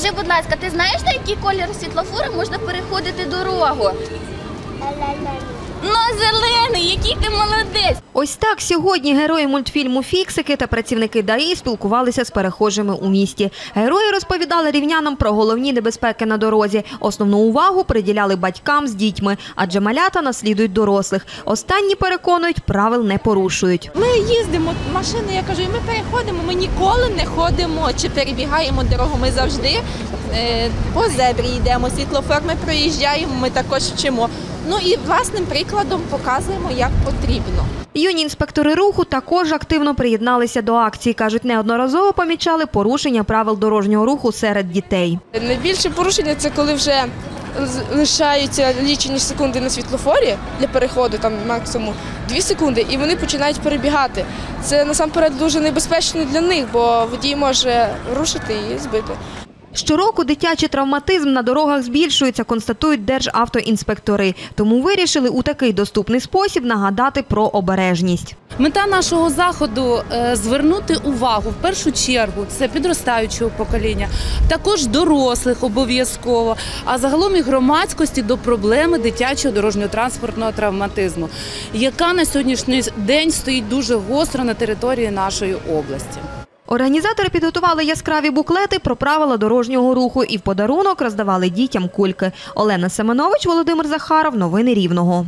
Скажи, будь ласка, ти знаєш, на який колір світлофора можна переходити дорогу? На зелений, який ти молодець! Ось так сьогодні герої мультфільму Фіксики та працівники ДАІ спілкувалися з перехожими у місті. Герої розповідали рівнянам про головні небезпеки на дорозі. Основну увагу приділяли батькам з дітьми, адже малята наслідують дорослих. Останні переконують, правил не порушують. Ми їздимо машини, я кажу, і ми переходимо, ми ніколи не ходимо чи перебігаємо дорогу. Ми завжди е, по зебрі йдемо, світлофор ми проїжджаємо, ми також вчимо. Ну і власним прикладом показуємо, як потрібно. Юні інспектори руху також активно приєдналися до акції. кажуть, неодноразово помічали порушення правил дорожнього руху серед дітей. Найбільше порушення це коли вже лишаються лічені секунди на світлофорі для переходу, там максимум 2 секунди, і вони починають перебігати. Це насамперед дуже небезпечно для них, бо водій може рушити і збити. Щороку дитячий травматизм на дорогах збільшується, констатують державтоінспектори. Тому вирішили у такий доступний спосіб нагадати про обережність. Мета нашого заходу е, звернути увагу в першу чергу це підростаючого покоління, також дорослих обов'язково, а загалом і громадськості до проблеми дитячого дорожнього транспортного травматизму, яка на сьогоднішній день стоїть дуже гостро на території нашої області. Організатори підготували яскраві буклети про правила дорожнього руху і в подарунок роздавали дітям кульки. Олена Семенович, Володимир Захаров. Новини Рівного.